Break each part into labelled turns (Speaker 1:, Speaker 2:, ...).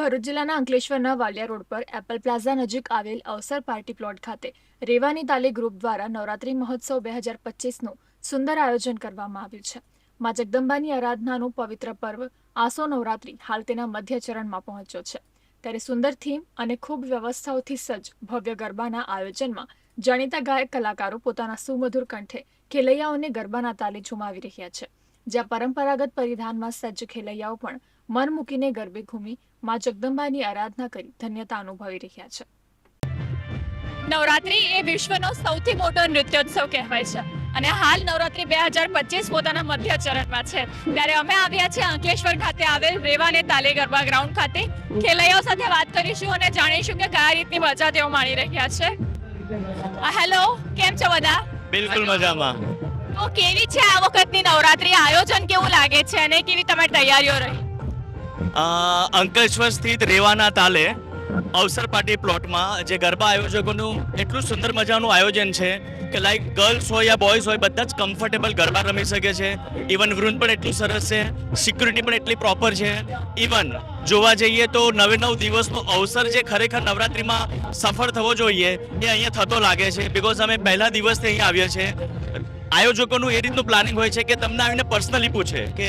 Speaker 1: ભરૂચ જિલ્લાના અંકલેશ્વરના વાલિયા રોડ પર એપલ પ્લાઝા નજીક આવેલ અવસર પાર્ટી પ્લોટ ખાતે રેવાની તાલી ગ્રુપ દ્વારા નવરાત્રી મહોત્સવ બે હજાર પચીસનું સુંદર આયોજન કરવામાં આવ્યું છે. મા જગદંબાની આરાધનાનું પવિત્ર પર્વ આસો નવરાત્રી હાલ તેના મધ્ય ચરણમાં પહોંચ્યો છે. ત્યારે સુંદર થીમ અને ખૂબ વ્યવસ્થાઓથી સજ્જ ભવ્ય ગરબાના આયોજનમાં જાણીતા ગાયક કલાકારો પોતાના સુમધુર કંઠે ખેલૈયાઓને ગરબાના તાલે ઝુમાવી રહ્યા છે. જ્યાં પરંપરાગત પરિધાનમાં સજ્જ ખેલૈયાઓ પણ મન મૂકીને ગરબે ઘૂમી મા જગદંબાની આરાધના કરી ધન્યતા અનુભવી રહ્યા છે. નવરાત્રી એ વિશ્વનો સૌથી મોટો નૃત્યોત્સવ કહેવાય છે અને હાલ નવરાત્રી બે હજાર પચીસ પોતાના મધ્ય ચરણમાં છે. ત્યારે અમે આવ્યા છીએ અંકલેશ્વર ખાતે આવેલ રેવાને તાલે ગરબા ગ્રાઉન્ડ ખાતે. ખેલૈયાઓ સાથે વાત કરીશું અને જાણીશું કે કયા રીતની મજા તેઓ માણી રહ્યા છે. હેલો કેમ છો બધા?
Speaker 2: બિલકુલ મજામાં.
Speaker 1: તો કેવી છે આ વખતની નવરાત્રી? આયોજન કેવું લાગે છે અને કેવી તમારી તૈયારીઓ રહી?
Speaker 2: અંકલેશ્વર સ્થિત રેવાના તાલે અવસર પાર્ટી પ્લોટમાં જે ગરબા આયોજકોનું એટલું સુંદર મજાનું આયોજન છે કે લાઈક ગર્લ્સ હોય યા બોયઝ હોય બધા જ કમ્ફર્ટેબલ ગરબા રમી શકે છે. ઇવન વૃંદ પણ એટલું સરસ છે. સિક્યુરિટી પણ એટલી પ્રોપર છે. ઇવન જોવા જઈએ તો નવે નવ દિવસનો અવસર જે ખરેખર નવરાત્રિમાં સફળ થવો જોઈએ એ અહીંયા થતો લાગે છે. બિકોઝ અમે પહેલા દિવસથી અહીંયા આવ્યા છે આયોજકોનું એ રીતનું પ્લાનિંગ હોય છે કે તમને આવીને પર્સનલી પૂછે કે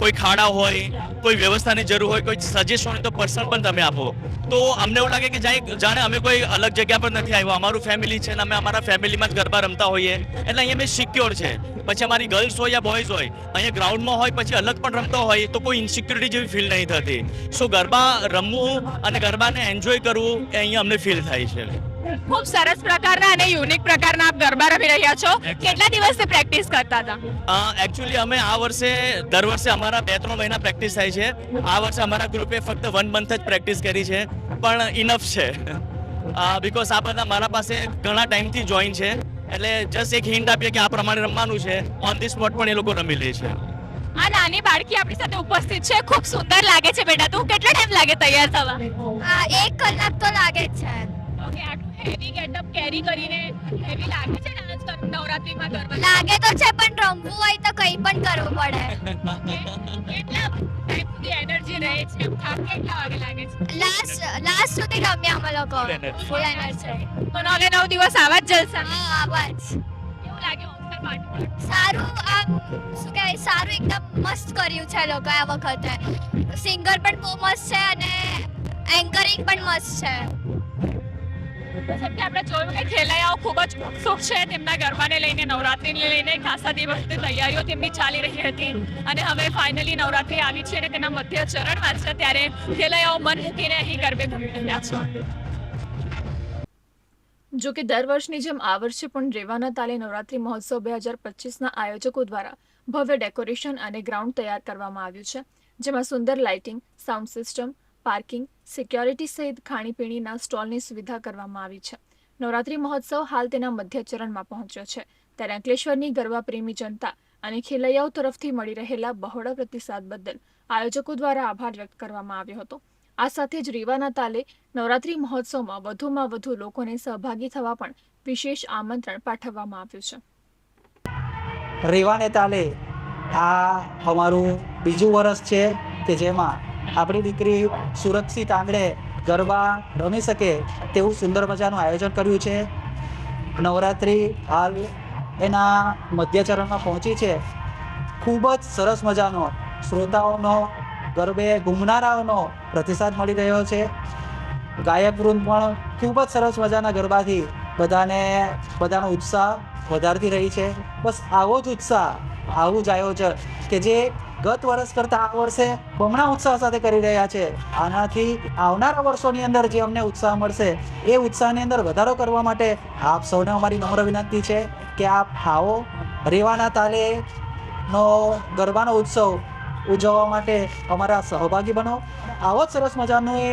Speaker 2: કોઈ ખાડા હોય, કોઈ વ્યવસ્થાની જરૂર હોય, કોઈ સજેશન હોય તો પર્સનલ પણ તમે આપો. તો અમને એવું લાગે કે જાણે જાણે અમે કોઈ અલગ જગ્યા પર નથી આવ્યા. અમારું ફેમિલી છે ને અમે અમારા ફેમિલીમાં જ ગરબા રમતા હોઈએ. એટલે અહીંયા અમે સિક્યોર છે. પછી અમારી ગર્લ્સ હોય યા બોયઝ હોય, અહીંયા ગ્રાઉન્ડમાં હોય, પછી અલગ પણ રમતા હોય, તો કોઈ ઇન્સિક્યુરિટી જેવી ફીલ નહીં થતી. સો ગરબા રમવું અને ગરબાને એન્જોય કરવું એ અહીંયા અમને ફીલ થાય છે.
Speaker 1: ખૂબ સરસ પ્રકારના અને યુનિક પ્રકારના આપ ગરબા રમી રહ્યા છો. કેટલા દિવસથી પ્રેક્ટિસ કરતા હતા?
Speaker 2: એકચ્યુઅલી અમે આ વર્ષે દર વર્ષે અમારા બે ત્રણ મહિના પ્રેક્ટિસ થાય છે. આ વર્ષે અમારા ગ્રુપે ફક્ત વન મંથ જ પ્રેક્ટિસ કરી છે પણ ઇનફ છે. બિકોઝ આ બધા મારા પાસે ઘણા ટાઈમથી જોઈન છે. એટલે જસ્ટ એક હિન્ટ આપીએ કે આ પ્રમાણે રમવાનું છે. ઓન ધી સ્પોટ પણ એ લોકો રમી લે છે.
Speaker 1: આ નાની બાળકી આપણી સાથે ઉપસ્થિત છે. ખૂબ સુંદર લાગે છે બેટા તું કેટલો ટાઈમ લાગે તૈયાર થવા?
Speaker 3: એક કલાક તો લાગે જ છે.
Speaker 1: ઓકે આટલું હેવી ગેટઅપ કેરી કરીને હેવી લાગે છે ડાન્સ કરવું નવરાત્રીમાં ગરબા?
Speaker 3: લાગે તો છે પણ રમવું હોય તો કંઈ પણ કરવું પડે.
Speaker 1: ટાઈમ સુધી એનર્જી રહે છે? થાક કેટલા વાગે લાગે છે?
Speaker 3: લાસ્ટ લાસ્ટ સુધી રમ્યા અમે લોકો. ફૂલ એનર્જી
Speaker 1: તો નવે નવ દિવસ આવા જ જલસા.
Speaker 3: હા આવાજ
Speaker 1: કેવું લાગે
Speaker 3: સારું આમ શું કહેવાય સારું એકદમ મસ્ત કર્યું છે લોકો આ વખતે. સિંગર પણ બહુ મસ્ત છે અને એન્કરિંગ પણ મસ્ત છે.
Speaker 1: જેમ કે આપણે જોયું કે ખેલૈયાઓ ખૂબ જ ઉત્સુક છે. તેમના ગરબાને લઈને, નવરાત્રીને લઈને ખાસા દિવસથી તૈયારીઓ તેમની ચાલી રહી હતી. અને હવે ફાઇનલી નવરાત્રી આવી છે અને તેના મધ્ય ચરણમાં છે ત્યારે ખેલૈયાઓ મન મૂકીને અહીં ગરબે ઘૂમી રહ્યા છે. જો કે દર વર્ષની જેમ આ વર્ષે પણ રેવાના તાલે નવરાત્રી મહોત્સવ બે હજાર પચીસના આયોજકો દ્વારા ભવ્ય ડેકોરેશન અને ગ્રાઉન્ડ તૈયાર કરવામાં આવ્યું છે. જેમાં સુંદર lighting, sound system, parking security સહિત ખાણીપીણીના સ્ટોલની સુવિધા કરવામાં આવી છે. નવરાત્રી મહોત્સવ હાલ તેના મધ્ય ચરણમાં પહોંચ્યો છે. ત્યારે અંકલેશ્વરની ગરબા પ્રેમી જનતા અને ખેલૈયાઓ તરફથી મળી રહેલા બહોળા પ્રતિસાદ બદલ આયોજકો દ્વારા આભાર વ્યક્ત કરવામાં આવ્યો હતો. આ સાથે જ રીવાના તાલે નવરાત્રી મહોત્સવમાં વધુમાં વધુ લોકોને સહભાગી થવા પણ વિશેષ આમંત્રણ પાઠવવામાં આવ્યું છે.
Speaker 4: રેવાને તાલે આ અમારું બીજું વર્ષ છે કે જેમાં આપણી દીકરી સુરક્ષિત આંગણે ગરબા રમી શકે તેવું સુંદર મજાનું આયોજન કર્યું છે. નવરાત્રિ હાલ એના મધ્ય ચરણમાં પહોંચી છે. ખૂબ જ સરસ મજાનો શ્રોતાઓનો, ગરબે ઘૂમનારાઓનો પ્રતિસાદ મળી રહ્યો છે. ગાયક વૃંદ પણ ખૂબ જ સરસ મજાના ગરબાથી બધાને, બધાનો ઉત્સાહ વધારતી રહી છે. બસ આવો જ ઉત્સાહ, આવું જ આયોજન કે જે ગત વર્ષ કરતાં આ વર્ષે બમણા ઉત્સાહ સાથે કરી રહ્યા છે. આનાથી આવનારા વર્ષોની અંદર જે અમને ઉત્સાહ મળશે, એ ઉત્સાહની અંદર વધારો કરવા માટે આપ સૌને અમારી નમ્ર વિનંતી છે કે આપ આવો રેવાના તાલે નો ગરબાનો ઉત્સવ ઉજવવા માટે અમારા સહભાગી બનો. આવો જ સરસ મજાનું એ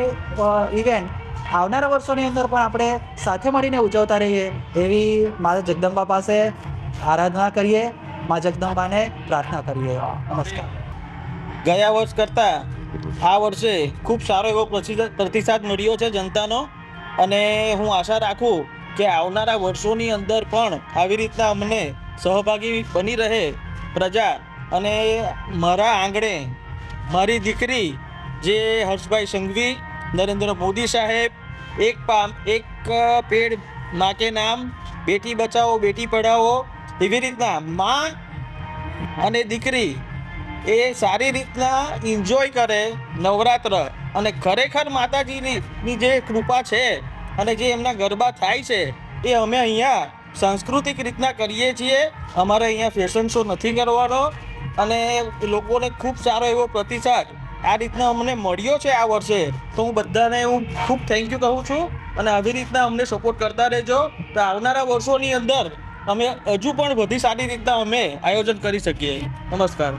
Speaker 4: ઇવેન્ટ આવનારા વર્ષોની અંદર પણ આપણે સાથે મળીને ઉજવતા રહીએ એવી માતા જગદંબા પાસે આરાધના કરીએ. મા જગદંબાને પ્રાર્થના કરીએ નમસ્કાર.
Speaker 5: ગયા વર્ષ કરતાં આ વર્ષે ખૂબ સારો એવો પ્રતિસાદ મળ્યો છે જનતાનો અને હું આશા રાખું કે આવનારા વર્ષોની અંદર પણ આવી રીતના અમને સહભાગી બની રહે પ્રજા અને મારા આંગણે મારી દીકરી જે હર્ષભાઈ સંઘવી, નરેન્દ્ર મોદી સાહેબ, એક પામ, એક પેડ મા નામ, બેટી બચાવો, બેટી પઢાઓ એવી રીતના માં અને દીકરી એ સારી રીતના એન્જોય કરે નવરાત્ર. અને ખરેખર માતાજીની જે કૃપા છે અને જે એમના ગરબા થાય છે, એ અમે અહીંયા સાંસ્કૃતિક રીતના કરીએ છીએ. અમારે અહીંયા ફેશન શો નથી કરવાનો અને લોકોને ખૂબ સારો એવો પ્રતિસાદ આ રીતના અમને મળ્યો છે આ વર્ષે. તો હું બધાને હું ખૂબ થેન્ક યુ કહું છું અને આવી રીતના અમને સપોર્ટ કરતા રહેજો. તો આવનારા વર્ષોની અંદર અમે હજુ પણ બધી સારી રીતના અમે આયોજન કરી શકીએ. નમસ્કાર.